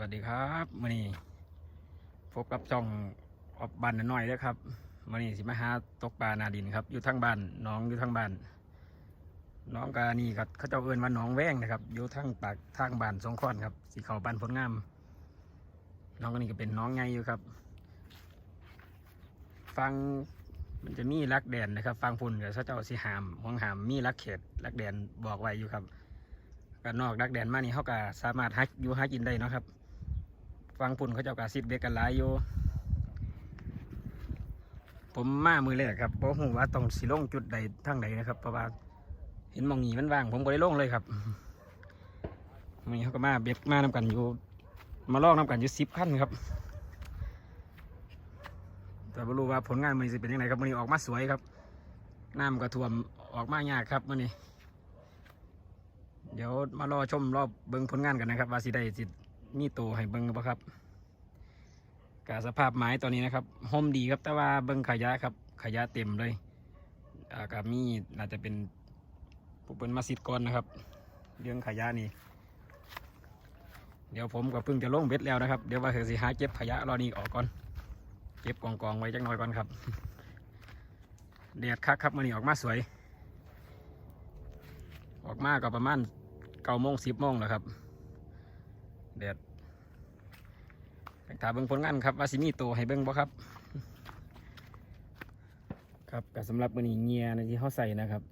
วัสดีครับมื่อนี้พบกับจ่องออบบันน้อยเด้อครับมื่อนี้สิมาหาตกปลานาดินครับ อยู่ทางบ้านน้องอยู่ทางบ้านน้องกานี่ครับเขาเจ้าเอินว่าน้องแว้งนะครับอยู่ทางปากทางบ้านสองข้อนครับสีเขาบ้านผลงาม น้องก็นี่ก็เป็นน้องไงอยู่ครับ ฟังมันจะมีรักแดนนะครับ ฟังพุ่นกับเขาเจ้าสิหามห้องหามมีรักเขตรักแดนบอกไว้อยู่ครับกันนอกดักแดนมานี่เขาก็สามารถหาอยู่หากินได้นะครับ ฟังปุ่นเขาเจ้ากาซิดเด็กกันหลายอยู่ผมมามือแรกครับเพราะหูว่าต้องสิลงจุดใดทางใดนะครับเพราะว่าเห็นมองหนีมันว่าง ผมก็ได้ลงเลยครับมีเขาก็มาเบ็ดมานำกันอยู่ มาลอกนำกันอยู่สิบขั้นครับ แต่ไม่รู้ว่าผลงานมันจะเป็นยังไงครับมันนี้ออกมาสวยครับน้ำกระท่วมออกมายากครับมันนี้ เดี๋ยวมารอชมรอบเบิ้งผลงานกันนะครับ ว่าสิได้สิ มีโตให้เบิ้งบ่ครับกาสภาพไม้ตอนนี้นะครับห่มดีครับแต่ว่าเบิ้งขยะครับ ขยะเต็มเลยอ่ากับมีน่าจะเป็นผู้เป็นมาสิดก่อนนะครับ เรื่องขยะนี่เดี๋ยวผมก็เพิ่งจะลงเบ็ดแล้วนะครับ เดี๋ยวว่าเธอสิหาเก็บขยะรอนี้ออกก่อน เก็บกองกองๆไว้จักหน่อยก่อนครับแดดคักครับมันนี่ออกมาสวย ออกมาก็ประมาณเก้าโมงสิบโมงแล้วครับ แดดถามเบิ่งผลงานครับว่าสิมีโตให้เบิ่งบ่ครับ ครับก็สำหรับมื้อนี้เงียในที่เขาใส่นะครับ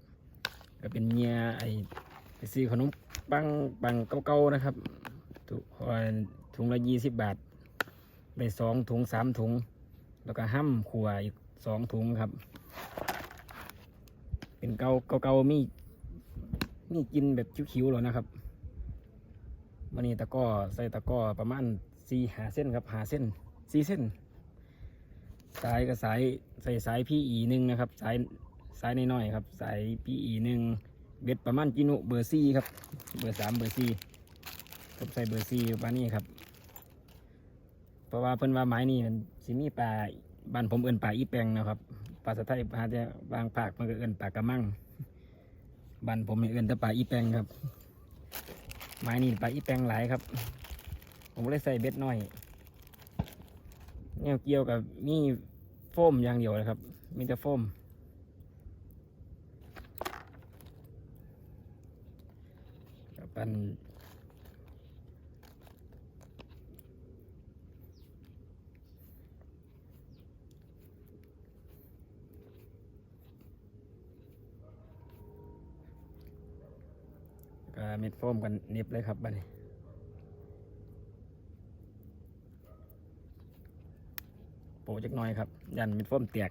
ก็เป็นเงียไอไปซื้อขนมปังปังเก่าๆนะครับถุงถุงละยี่สิบบาทได้สองถุงสามถุง แล้วก็ห้ำขวอีกสองถุงครับ เป็นเก่าเก่าๆมีนี่กินแบบคิ้วๆแล้วนะครับ มันนี่ตะก้อใส่ตะก้อประมาณสี่หาเส้นครับหาเส้นสี่เส้น สายก็สายใส่สายพี่อีหนึ่งนะครับ สายสายน้อยๆครับ สายพี่อีหนึ่งเบ็ดประมาณกิโนเบอร์ซี่ครับ เบอร์สามเบอร์ซี่ผมใส่เบอร์ซี่ปลานี่ครับ เพราะว่าเพิ่นว่าไม้นี่มันสิมีปลาบ้านผมเอิ้นปลาอีแปงนะครับปลาสะไทยอาจจะบางภาคมันก็เอิ้นปลากระมังบ้านผมเอื่นแต่ปลาอีแปงครับ ไม้นี่ปลาอีแปงหลายครับ ผมเลยใส่เบ็ดน้อยเนี่ยเกี่ยวกับมีโฟมอย่างเดียวเลยครับ มีแต่โฟมกับปันก็ เม็ดโฟมกันเน็บเลยครับบัดนี้โปะจักหน่อยครับ ยันเม็ดโฟมแตก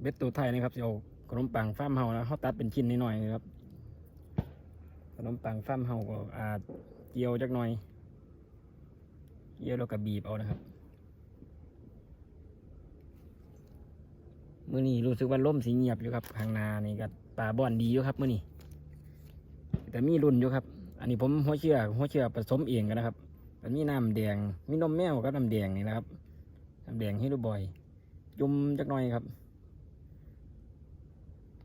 เบ็ดตัวไทยนะครับจะเอาขนมปังฟ้ามเฮานะเขาตัดเป็นชิ้นน้อยๆนะครับขนมปังฟ้ามเฮาก็อาจเกี่ยวจักหน่อยเกี่ยวแล้วก็บีบเอานะครับ มื่อนี้รู้สึกว่าล่มสีเงียบอยู่ครับข้างนานี่ก็ป่าบ่อนดีอยู่ครับมื่อนี้แต่มีรุ่นอยู่ครับ อันนี้ผมหัวเชื่อหัวเชื่อผสมเองกันนะครับมันมีน้ำแดงมีนมแมวกับน้ำแดงนี่นะครับน้ำแดงให้ดูบ่อยจุ่มจักหน่อยครับ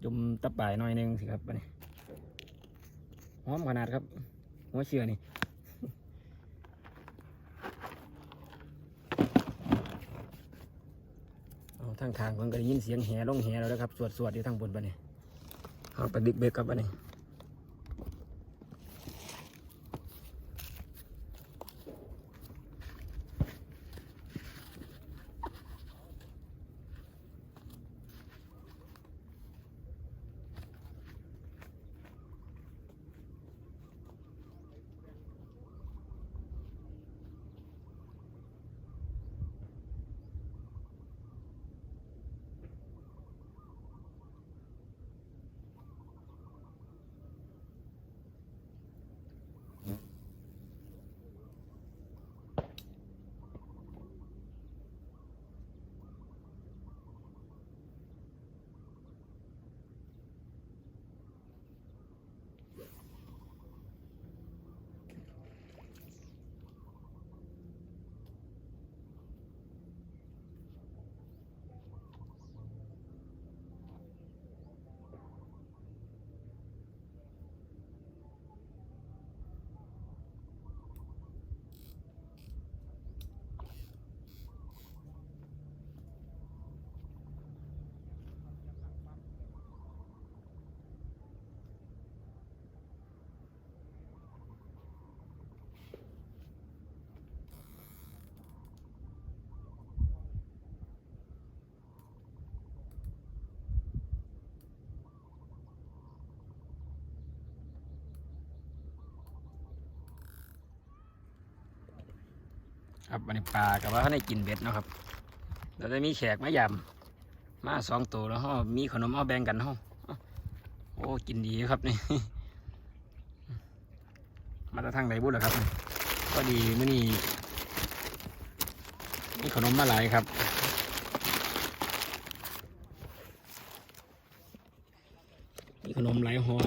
จุ่มตะป่ายหน่อยหนึงสิครับอันนี้หอมขนาดครับหัวเชื่อนี่ เอา ทางทางเพิ่นก็ได้ยินเสียงแห่ลงแห่แล้วนะครับสวดสวดอยู่ทางบนปเนี่ยเอาไปดึกเบรกกับปะเนี่ ครับอันนี้ปลากับว่าเขาได้กินเบ็ดเนาะครับเราจะมีแขกมายำมาสองตัวแล้วเขามีขนมเอาแบ่งกันเขาโอ้กินดีครับนี่ มาจากทางไหนบุญเหรอครับก็ดีมื่อนี้มีขนมมาหลายครับมีขนมหลายห่อ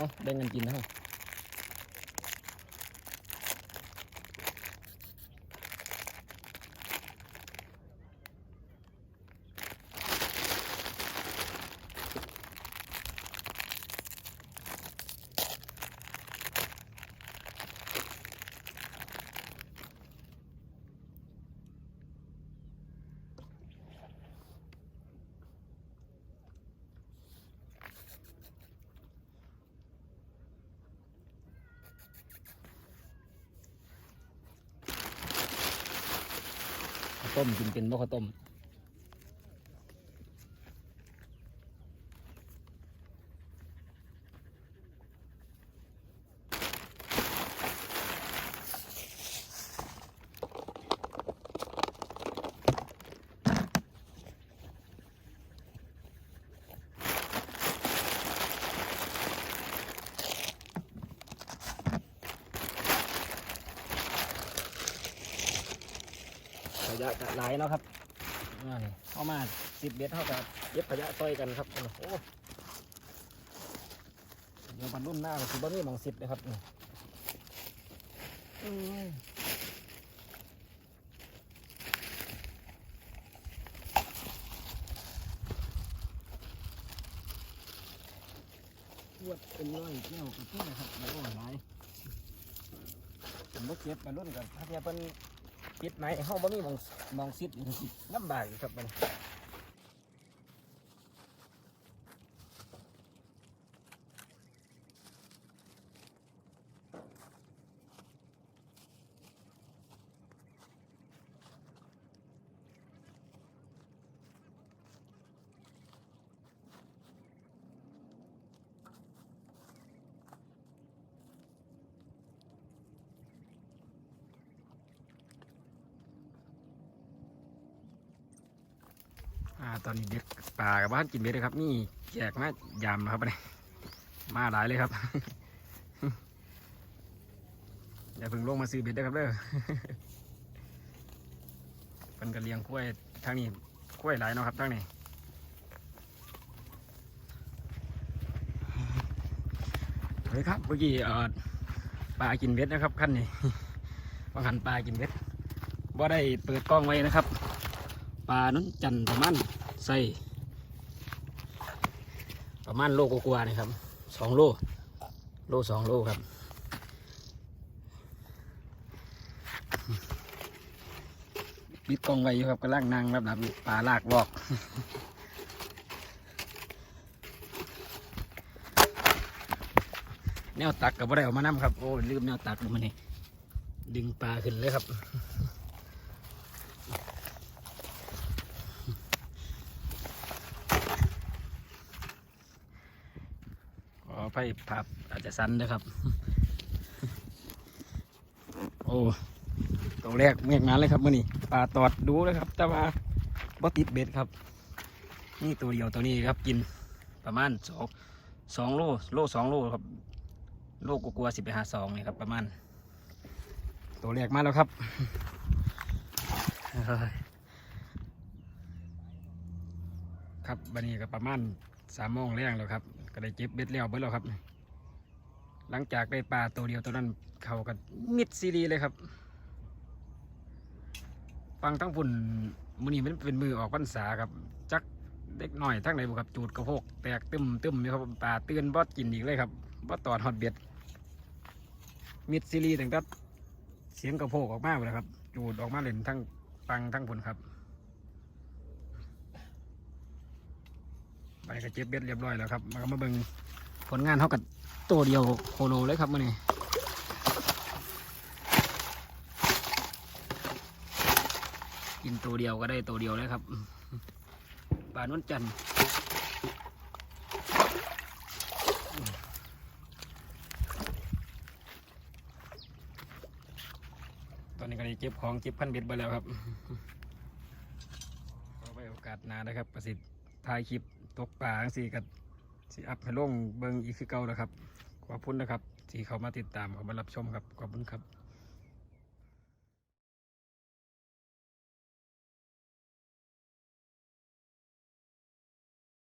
เอาแบ่งกันกินนะข้า ต้มกินเป็นบ่ข้าวต้ม ยะกะหลายเนาะครับนี่เข้ามาสิบเบ็ดเท่ากับเย็บขยะต่อยกันครับโอ้โหเดี๋ยวบรรลุนหน้าคือบ่มีหมองสิบเลยครับอืมปวดเป็นร้อยแก้วกระเทียครับโอ้หลายผมบ่เก็บบรรลุนกันถ้าเทียบเป็น ปิดไหมเฮาบ่มีมองมองซิดลำบากอยู่ครับมัน อ่าตอนนี้เด็กป่ากับบ้านกินเบ็ดเลยครับ นี่แจกมายามนะครับนี่มาหลายเลยครับอย่าเพิ่งลงมาซื้อเบ็ดนะครับเด้อเป็นกระเลียงกล้วยทางนี้กล้วยหลายเนาะครับทางนี้เฮ้ยครับเมื่อกี้เอ่อปลากินเบ็ดนะครับขั้นนี้ว่าหันปลากินเบ็ดว่าได้เปิดกล้องไว้นะครับ ปลานั้นจันประมาณใส่ประมาณโลกกว่าๆนะครับสองโลโลสองโลครับปิดกล้องไว้อยู่ครับกำลังนั่งรับรับปลาลากวอกแนวตักกับบ่ได้เอามานํครับ โอ้ลืมแนวตักลงมานี่ดึงปลาขึ้นเลยครับ อไฟภาพอาจจะสั้นนะครับ โอ้ตัวแรกเมียกงานเลยครับมื่อนี้ปลาตอดดูเลยครับ แต่ว่าบ่ติดเบ็ดครับ นี่ตัวเดียวตัวนี้ครับ กินประมาณสองสองโลโลสองโลครับ โลกกลัวสิบไปหาสองนี่ครับ ประมาณ ตัวแรกมาแล้วครับครับวันนี้ก็ประมาณสามโมงแรงแล้วครับ ได้เก็บเบ็ดแล้วเบิดแล้วครับ หลังจากได้ปลาตัวเดียวตัวนั้นเขากันมิดซีรีเลยครับ ฟังทั้งฝุ่นมือนี้มันเป็นมือออกพรรษาครับจักเด็กหน่อยทั้งไหนบุครับจูดกระโพกแตกตึมตึมอยู่ครับปลาเตือนบอดกินอีกเลยครับบอตอดฮอตเบ็ดมิดซีรีตั้งแต่เสียงกระโพกออกมาเลยครับ จูดออกมาเล่นทั้งฟังทั้งฝุ่นครับ ไปกับเจ็บเบ็ดเรียบร้อยแล้วครับมามาเบิ่งผลงานเท่ากับตัวเดียวโคโลเลยครับมื่อนี้กินตัวเดียวก็ได้ตัวเดียวเลยครับปลาโนุ่นจันตอนนี้ก็ได้เก็บของเก็บพันเบ็ดไปแล้วครับเอาไปโอกาสนานะครับประสิทธิ์ ถ่ายคลิปตกปลาสิกับสิอัพให้ลงเบิงอีกคือเก่านะครับ ขอบคุณนะครับที่เขามาติดตามเขามารับชมครับ ขอบคุณครับ